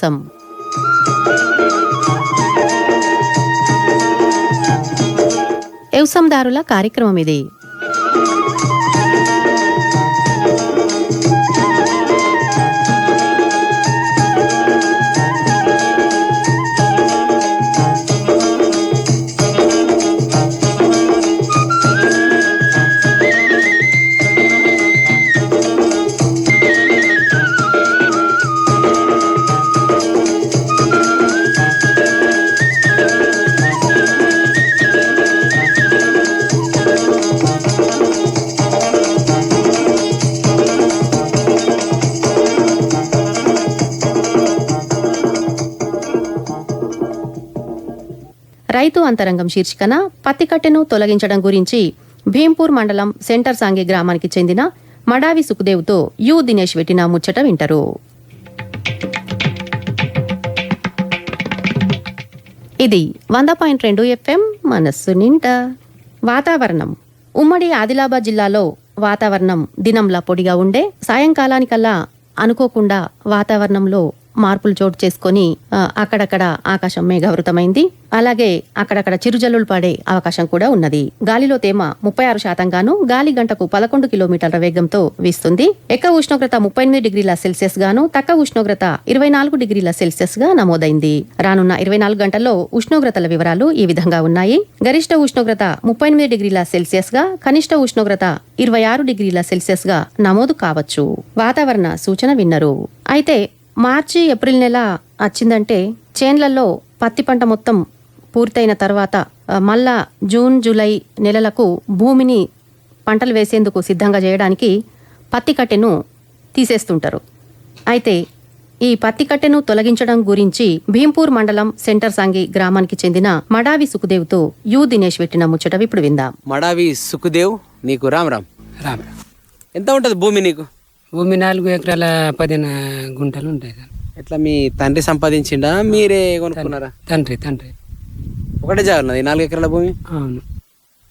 కోసం. వ్యవసందారుల కార్యక్రమం ఇది. రైతు అంతరంగం శీర్షికన పత్తి కట్టెను తొలగించడం గురించి భీంపూర్ మండలం సెంటర్ సాంగే గ్రామానికి చెందిన మడావి సుఖదేవ్తో యు దినేష్ పెట్టిన ముచ్చట వింటారు. ఇది వంద పాయింట్ రెండు ఎఫ్ఎం మనస్సు నిండా వాతావరణం. ఉమ్మడి ఆదిలాబాద్ జిల్లాలో వాతావరణం దినంలా పొడిగా ఉండే సాయంకాలానికల్లా అనుకోకుండా వాతావరణంలో మార్పులు చోటు చేసుకొని అక్కడక్కడ ఆకాశం మేఘావృతమైంది. అలాగే అక్కడక్కడ చిరుజల్లులు పడే అవకాశం కూడా ఉన్నది. గాలిలో తేమ ముప్పై ఆరు శాతంగాను గాలి గంటకు పదకొండు కిలోమీటర్ల వేగంతో వీస్తుంది. ఎక్కువ ఉష్ణోగ్రత ముప్పై ఎనిమిది డిగ్రీల సెల్సియస్ గాను తక్కువ ఉష్ణోగ్రత ఇరవై నాలుగు డిగ్రీల సెల్సియస్గా నమోదైంది. రానున్న ఇరవై నాలుగు గంటల్లో ఉష్ణోగ్రతల వివరాలు ఈ విధంగా ఉన్నాయి. గరిష్ట ఉష్ణోగ్రత ముప్పై ఎనిమిది డిగ్రీల సెల్సియస్గా కనిష్ట ఉష్ణోగ్రత ఇరవై ఆరు డిగ్రీల సెల్సియస్గా నమోదు కావచ్చు. వాతావరణ సూచన విన్నరు. అయితే మార్చి ఏప్రిల్ నెల వచ్చిందంటే చేన్లలో పత్తి పంట మొత్తం పూర్తయిన తర్వాత మళ్ళా జూన్ జూలై నెలలకు భూమిని పంటలు వేసేందుకు సిద్ధంగా చేయడానికి పత్తి కట్టెను తీసేస్తుంటారు. అయితే ఈ పత్తి కట్టెను తొలగించడం గురించి భీంపూర్ మండలం సెంటర్ సాంగి గ్రామానికి చెందిన మడావి సుఖదేవ్తో యు దినేష్ పెట్టిన ముచ్చట ఇప్పుడు విందాం. మడావి సుఖదేవ్ నీకు రామ్. రామ్ రామ్. ఎంత ఉంటుంది భూమి నీకు? భూమి నాలుగు ఎకరాల పదిహేను గుంటలు ఉంటాయి సార్ ఎట్లా మీ తండ్రి సంపాదించిండా మీరే కొనుక్కున్నారా తండ్రి తండ్రి ఒకటే జాగా ఉన్నది నాలుగు ఎకరాల భూమి అవును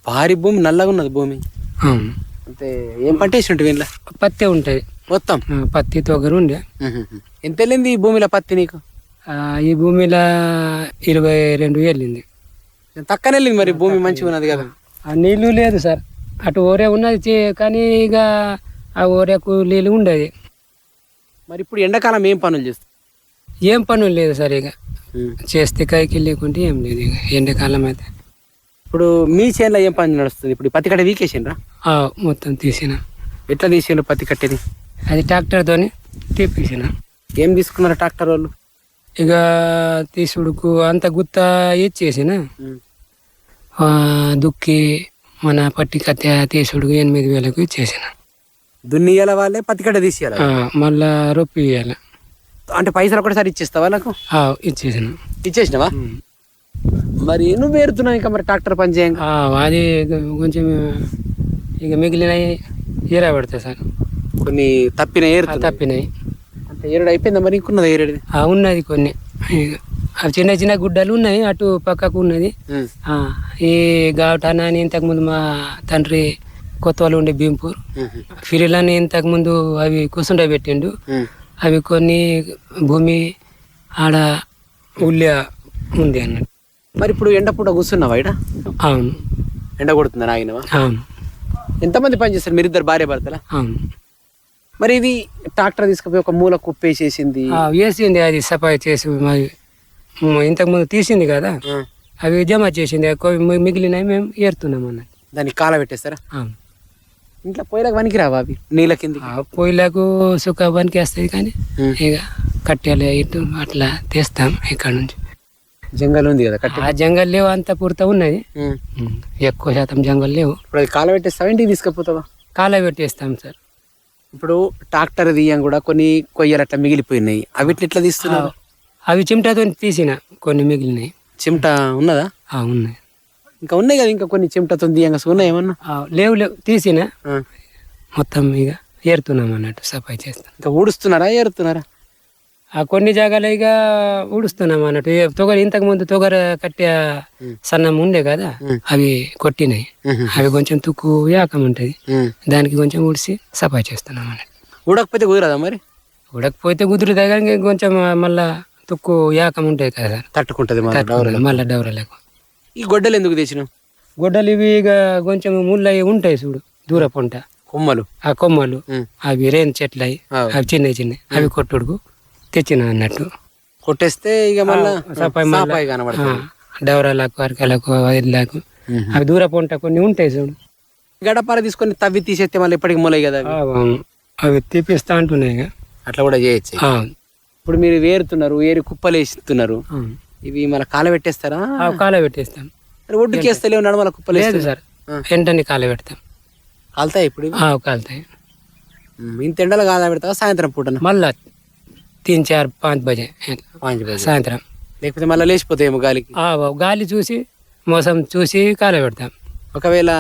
భారీ భూమి నల్లగా ఉన్నది భూమి అవును అంటే ఏం పంట వేసి ఉంటుంది ఇంట్లో పత్తి ఉంటుంది మొత్తం పత్తి తొగరు ఉండే ఎంత వెళ్ళింది ఈ భూమిలో పత్తి నీకు ఈ భూమిలో ఇరవై రెండు వెళ్ళింది తక్కన వెళ్ళింది మరి భూమి మంచిగా ఉన్నది కదా ఆ నీళ్ళు లేదు సార్ అటు ఓరే ఉన్నది కానీ ఇక ఆ ఓరేకు నీళ్ళు ఉండదు. మరి ఇప్పుడు ఎండాకాలం ఏం పనులు చేస్తావు ఏం పనులు లేదు సార్ ఇక. చేస్తే కైకి లేకుంటే ఏం లేదు ఇక ఎండాకాలం అయితే. ఇప్పుడు మీ చేనులో ఏం పని నడుస్తుంది? ఇప్పుడు పత్తి కట్ట వీకేసిండ్రా? ఆ, మొత్తం తీసిన. ఎట్లా తీసిండ్రు పత్తి కట్టేది? అది ట్రాక్టర్తోని తీపించిన ఏం తీసుకున్నారు ట్రాక్టర్ వాళ్ళు? ఇక తీసుడుకు అంత గుత్త ఇచ్చేసిన. దుక్కి మన పట్టి కత్తె తీసుడుకు ఎనిమిది వేలకు ఇచ్చేసిన. దున్నియాల వాళ్ళే పత్తి కట్ట తీసేయాలి మళ్ళా రొప్పి ఇవ్వాలి అంటే పైసలు ఒకటేసారి ఇచ్చేస్తావా నాకు? ఇచ్చేసిన. ఇచ్చేసినావా? మరి నువ్వు ఏరుతున్నావు ఇంకా మరి ట్రాక్టర్ పని చేయంగా? ఆ, అది కొంచెం ఇక మిగిలినవి ఈరా పెడతాయి సార్. కొన్ని తప్పిన ఏరుతున్నాయి తప్పినాయి అంటే ఏరుడు అయిపోయిందా మరి? ఇంకున్నది ఏరుడు ఉన్నది కొన్ని. అవి చిన్న చిన్న గుడ్డలు ఉన్నాయి అటు పక్కకు ఉన్నది. ఈ గావటాన అని ఇంతకుముందు మా తండ్రి కొత్త వాళ్ళు ఉండే భీంపూర్. ఫిరిలని ఇంతకుముందు అవి కూర్చుండ పెట్టిండు. అవి కొన్ని భూమి ఆడ ఉల్లి ఉంది అన్నట్టు. మరి ఇప్పుడు ఎండ పూట కూర్చున్నావా ఇడ అవును. ఎండ కొడుతుందా నాగినవా? అవును. ఎంతమంది పని చేస్తారు? మీరిద్దరు భార్య భర్తలా? అవును. మరి ఇది ట్రాక్టర్ తీసుకుపోయి ఒక మూల కుప్పేసేసింది వేసింది అది సఫాయి చేసి మరి ఇంతకుముందు తీసింది కదా. అవి జమ చేసింది. మిగిలినవి మేము ఏరుతున్నాం అన్నట్టు. దానికి కాల పెట్టేస్తారా? అవును. ఇంట్లో పోయిలకు పనికి రావా అవి? నీళ్ళ కిందికి? ఆ పొయ్యిలకు సుఖ పనికి వస్తుంది కానీ. ఇక కట్టెలు ఇటు అట్లా తీస్తాం ఇక్కడ నుంచి. జంగల్ ఉంది కదా కట్టి ఆ జంగల్ లేవు అంత పూర్త ఉన్నది. ఎక్కువ శాతం జంగల్ లేవు. ఇప్పుడు అది కాల పెట్టేస్తావా ఇంటికి తీసుకుపోతావా? కాల పెట్టేస్తాం సార్. ఇప్పుడు ట్రాక్టర్ తీయం కూడా కొన్ని కొయ్యలు అట్లా మిగిలిపోయినాయి. అవిటిని ఎట్లా తీస్తున్నారు? అవి చిమటతో తీసిన కొన్ని మిగిలినాయి. చిమట ఉన్నదా? ఉన్నాయి. ఇంకా ఉన్నాయి కదా ఇంకా కొన్ని చిమటతో తీయంగా ఉన్నాయి ఏమన్నా? లేవు లేవు. తీసిన. మొత్తం ఇక ఏరుతున్నాం అన్నట్టు సఫాయి చేస్తాం. ఇంకా ఊడుస్తున్నారా ఏరుతున్నారా? ఆ కొన్ని జాగాలో ఇక ఊడుస్తున్నాం అన్నట్టు. తొగర ఇంతకు ముందు తొగర కట్టే సన్నం ఉండే కదా అవి కొట్టినాయి. అవి కొంచెం తుక్కు యాకం ఉంటుంది. దానికి కొంచెం ఊడిసి సఫాయి చేస్తున్నాం అన్నట్టు. ఊడకపోతే కుదరదా మరి? ఉడకపోతే కుదురుతాయి కానీ కొంచెం మళ్ళా తుక్కు యాకం ఉంటుంది కదా. తట్టుకుంటది మళ్ళీ డౌరలేకు. ఈ గొడ్డలు ఎందుకు తెచ్చినావు? గొడ్డలు ఇవి ఇక కొంచెం ముళ్ళు అవి ఉంటాయి చూడు దూర పొంట. కొమ్మలు. ఆ కొమ్మలు. అవి రేన్ చెట్లు అవి అవు. చిన్న చిన్న అవి కొట్టుడుకు తెచ్చిన అన్నట్టు. కొట్టేస్తే ఇక మళ్ళా డౌరాలకు అరకలకు ఇళ్ళకు అవి దూర పొంట కొన్ని ఉంటాయి చూడు. గడపార తీసుకొని తవ్వి తీసేస్తే మళ్ళీ ఎప్పటికి మొలయి కదా అవి. తీపిస్తా అంటున్నాయి. అట్లా కూడా చేయొచ్చు. ఇప్పుడు మీరు వేరుతున్నారు ఏరి కుప్పలు వేస్తున్నారు. ఇవి మళ్ళీ కాల పెట్టేస్తారా? కాల పెట్టేస్తాం. ఒడ్డుకి లేవు నడమల కుప్పలు లేదు సార్. వెంటనే కాల పెడతాం. కాలుతాయి ఇప్పుడు కాలుతాయి. ఇంత ఎండలో కాదా పెడతావా? సాయంత్రం పూటన? మళ్ళా తీన్ చార్ పాంచ్ బజే. పాంచ్ బజే. సాయంత్రం. లేకపోతే మళ్ళీ లేచిపోతాయేమో గాలికి? ఆ, గాలి చూసి మోసం చూసి కాల పెడతాం. ఒకవేళ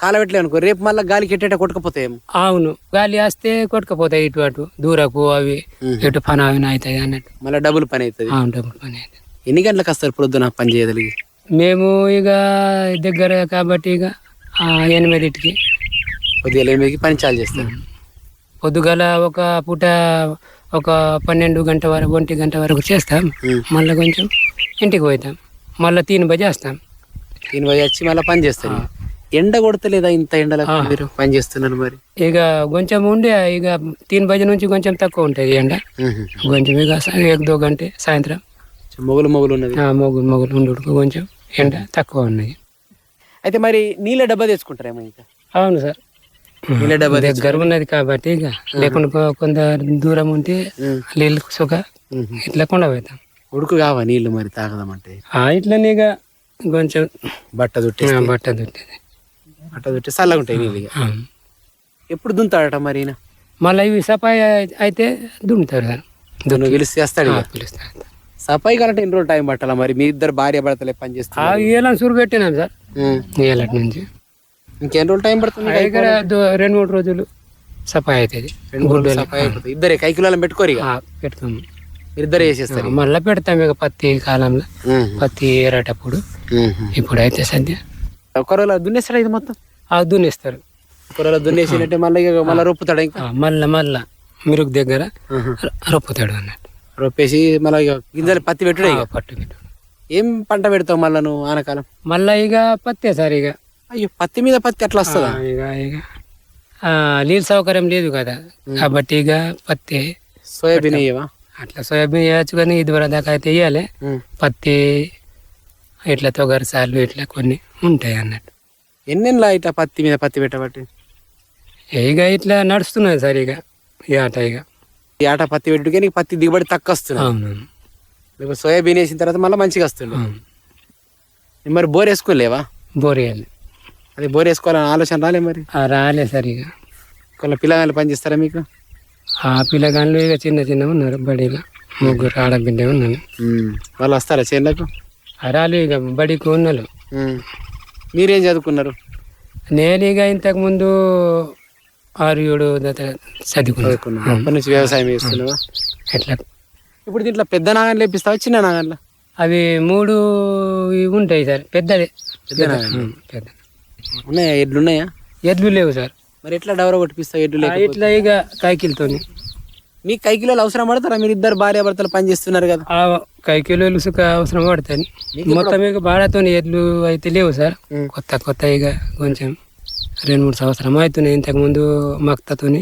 కాల పెట్టలే అనుకో రేపు మళ్ళీ గాలికి ఎట్టేట కొట్టుకపోతాయేమో? అవును. గాలి వేస్తే కొట్టుకుపోతాయి ఇటు అటు దూరకు అవి ఇటు పని అవి అవుతాయి అన్నట్టు. మళ్ళీ డబుల్ పని అవుతుంది. ఆ, డబ్బులు పని అవుతుంది. ఎన్ని గంటలకు వస్తారు పొద్దున పని చేయగలిగి? మేము ఇక దగ్గర కాబట్టి ఇక ఎనిమిదింటికి. కొద్దిగా ఎనిమిదికి పని చాలు చేస్తారు. పొద్దుగల ఒక పూట ఒక పన్నెండు గంట వరకు ఒంటి గంట వరకు చేస్తాం. మళ్ళీ కొంచెం ఇంటికి పోతాం. మళ్ళీ తీన్ బజే వస్తాం. దీని పోయి వచ్చి మళ్ళీ పని చేస్తారు. ఎండ కొడతలేదా ఇంత ఎండలకు మీరు పని చేస్తున్నారు మరి? ఇక కొంచెం ఉండే ఇక తీన్ బజే నుంచి కొంచెం తక్కువ ఉంటుంది ఎండ. కొంచెం ఇక దో గంట సాయంత్రం. మొగులు మొగులు ఉన్నది. మొగులు మొగులు ఉండుకు కొంచెం ఎండ తక్కువ ఉన్నాయి అయితే మరి నీళ్ళ డబ్బా తెచ్చుకుంటారేమో ఇంకా? అవును సార్. నీళ్ళ డబ్బా దగ్గర ఉన్నది కాబట్టి ఇక లేకుండా కొంత దూరం ఉంటే నీళ్ళు సుఖ ఇట్లా కొండ పోతాం. ఉడుకు కావా నీళ్ళు మరి తాగదామంటే? ఆ, ఇట్లనే ఇక కొంచెం బట్ట దుట్టి బట్ట దుట్టేది. బట్ట దుట్టి చల్లగా ఉంటాయి నీళ్ళు. ఎప్పుడు దుంతాడట మరి మళ్ళీ ఇవి సఫాయి అయితే దున్నుతారు సార్. నువ్వు గెలిస్తే చేస్తాడు పిలుస్తారు సఫాయి కాలంటే ఎన్ని రోజులు టైం పట్టాలా మరి? మీ ఇద్దరు భార్య భర్తలే పని చేస్తారు ఏళ్ళ సురు పెట్టినాం సార్. ఏళ్ళటి నుంచి. ఇంకెన్ని రోజులు టైం పడుతుంది? దగ్గర రెండు మూడు రోజులు సఫాయి అవుతుంది రెండు రోజులు సఫాయి అయిపోతుంది. ఇద్దరే కైకిలోలం పెట్టుకోరు పెడతాము ఇద్దరే చేసేస్తారు మళ్ళీ పెడతాం ఇక పత్తి కాలంలో. పత్తి ఏరేటప్పుడు. ఇప్పుడైతే సద్య. ఒక రోజు దున్నేస్తాడు ఇది మొత్తం? ఆ దున్నిస్తారు. ఒక రోజు దున్నేసినట్టే మళ్ళీ మళ్ళీ రొప్పుతాడు ఇంకా? మళ్ళా మళ్ళా మిరుగు దగ్గర రొప్పుతాడు అన్నట్టు. రొప్పేసి మళ్ళీ ఇక గింజలు పత్తి పెట్టుడే ఇక పట్టు పెట్టు ఏం పంట పెడతావు మళ్ళీ నువ్వు ఆనకాలం? మళ్ళా ఇక పత్తే సార్ ఇక అయ్యో పత్తి మీద పత్తి అట్లా వస్తుందా? ఇక ఇక నీళ్ళ సౌకర్యం లేదు కదా. కాబట్టి ఇక పత్తి సోయాబీన్ అయ్యవా అట్లా సోయాబీన్ వేయచ్చు కానీ ఇది వరకు దాకా అయితే వేయాలి పత్తి ఇట్లా తొగరి సార్లు ఇట్లా కొన్ని ఉంటాయి అన్నట్టు. ఎన్నెన్లా ఇట్లా పత్తి మీద పత్తి పెట్టబట్టి? ఇక ఇట్లా నడుస్తున్నది సార్ ఇక ఈ ఆట ఇక ఈ ఆట పత్తి పెట్టుకే నీకు పత్తి దిగుబడి తక్కువ వస్తుంది లేకపోతే సోయాబీన్ వేసిన తర్వాత మళ్ళీ మంచిగా వస్తుంది. అవును. మరి బోర్ వేసుకోలేవా? బోర్ వేయాలి. అది బోర్ వేసుకోవాలని ఆలోచన రాలే మరి? రాలే సార్ ఇక కొన్ని పిల్లగాళ్ళు పని చేస్తారా మీకు? ఆ పిల్లగాళ్ళు ఇక చిన్న చిన్న ఉన్నారు బడిలో. ముగ్గురు ఆడబిడ్డ ఉన్నాను వాళ్ళు వస్తారా చేనులకు? ఆ రాలు ఇక బడికి ఉన్నాను మీరేం చదువుకున్నారు? నేను ఇక ఇంతకు ముందు ఆరు ఏడు అప్పటి నుంచి వ్యవసాయం చేస్తున్నావా? ఎట్లా? ఇప్పుడు దీంట్లో పెద్ద నాగన్ లేపిస్తావా చిన్న నాగన్ల? అవి మూడు ఉంటాయి సార్. పెద్దదే పెద్ద పెద్ద. ఉన్నాయా? ఎడ్లు ఉన్నాయా? ఎడ్లు లేవు సార్. మరి ఎట్లా డవర కొట్టిపిస్తావు ఎడ్లు ఆ, లేక ఇట్లా ఇక కైకిలతోని. మీ కైకిలోలు అవసరం పడతారా? మీరు ఇద్దరు భార్య భర్తలు పని చేస్తున్నారు కదా. ఆ కైకిలోలు సుఖ అవసరం పడతాయి. మొత్తం ఇక బాడతో ఎడ్లు అయితే లేవు సార్. కొత్త కొత్త ఇక కొంచెం రెండు మూడు సంవత్సరం అవుతున్నాయి ఇంతకుముందు మక్తతోని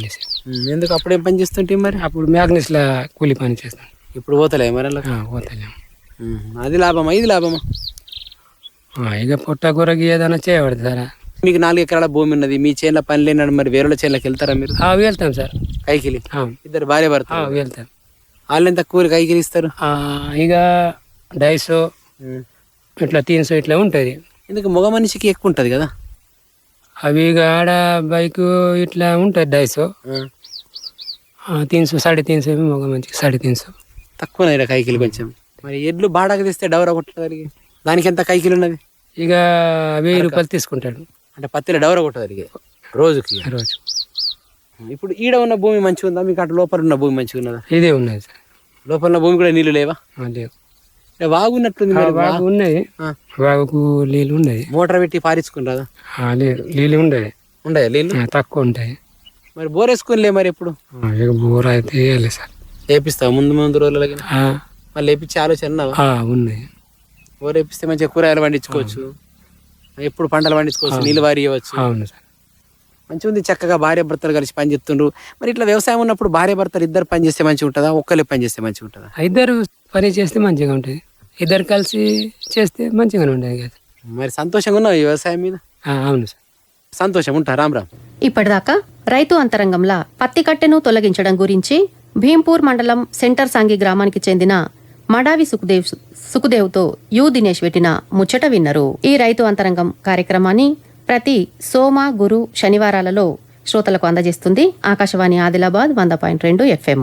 ఇచ్చిన. ఉమ్, ఎందుకు అప్పుడేం పని చేస్తుంటే మరి? అప్పుడు మ్యాగ్నెస్లా కూలి పని చేస్తాను ఇప్పుడు పోతలే మరి పోతలేము అది లాభమా? ఇది లాభమా? ఇక పుట్ట కూరకి ఏదైనా చేయబడుతుంది సార్. మీకు నాలుగు ఎకరాల భూమి ఉన్నది. మీ చేనుల పని లేనాడు మరి వేరే చేనులకు వెళ్తారా మీరు? వెళ్తాం సార్. కైకిలి? ఇద్దరు భార్య భర్త వెళ్తాం. వాళ్ళు ఎంత కూలి కైకిలి ఇస్తారు ఆ, ఇక డైసో ఇట్లా తీన్సో ఇట్లా ఉంటుంది. ఎందుకు మగ మనిషికి ఎక్కువ ఉంటుంది కదా? అవి ఇక ఆడ బైక్ ఇట్లా ఉంటుంది డైసో. తీన్సు సాడే తీన్సు ఒక మంచి సాడే తీన్సు. తక్కువ కైకిలు కొంచెం. మరి ఎడ్లు బాడాకు తెస్తే డవరా కొట్టగలిగి దానికి ఎంత కైకిలు ఉన్నది? ఇక వెయ్యి రూపాయలు తీసుకుంటాడు. అంటే పత్తిలో డవరా కొట్టగలిగే రోజుకి. రోజు. ఇప్పుడు ఈడ ఉన్న భూమి మంచిగా ఉందా మీకు అటు లోపల ఉన్న భూమి మంచిగా ఉన్నదా ఇదే ఉన్నది సార్. లోపల భూమి కూడా నీళ్ళు లేవా? లేవు. ఉన్నది. ఆ. బాగుకు నీళ్ళు ఉన్నది. మోటార్ పెట్టి పారించుకుంటారా లేదు నీళ్ళు ఉండదు ఉండే నీళ్ళు? తక్కువ ఉంటాయి. మరి బోర్ వేసుకునిలే మరి ఎప్పుడు? ఇక బోర్ అయితే వేయాలి సార్. వేపిస్తావు ముందు ముందు రోజులకి? మళ్ళీ వేపించే ఆలోచన ఉన్నాయి. బోర్ వేపిస్తే మంచిగా కూరగాయలు పండించుకోవచ్చు. ఎప్పుడు పంటలు పండించుకోవచ్చు నీళ్ళు వారి ఇవ్వచ్చు అవును సార్. మంచిగా ఉంది చక్కగా భార్య భర్తలు కలిసి పని చేస్తుండ్రు. మరి ఇట్లా వ్యవసాయం ఉన్నప్పుడు భార్య భర్తలు ఇద్దరు పని చేస్తే మంచిగా ఉంటుందా? ఒక్కరే పని చేస్తే మంచిగా ఉంటుందా? ఇద్దరు పని చేస్తే మంచిగా ఉంటుంది. ఇద్దరు కలిసి చేస్తే మంచిగానే ఉండేది కదా. మరి సంతోషంగా ఉన్నావు ఈ వ్యవసాయం మీద? ఆ, అవును సార్. సంతోషం ఉంటా రామ్ రామ్. ఇప్పటిదాకా రైతు అంతరంగంలా పత్తి కట్టెను తొలగించడం గురించి భీంపూర్ మండలం సెంటర్ సాంగి గ్రామానికి చెందిన మడావి సుఖదేవ్ సుఖదేవ్తో యు దినేష్ పెట్టిన ముచ్చట విన్నరు. ఈ రైతు అంతరంగం కార్యక్రమాన్ని ప్రతి సోమ గురు శనివారాలలో శ్రోతలకు అందజేస్తుంది ఆకాశవాణి ఆదిలాబాద్ వంద పాయింట్ రెండు ఎఫ్ఎం.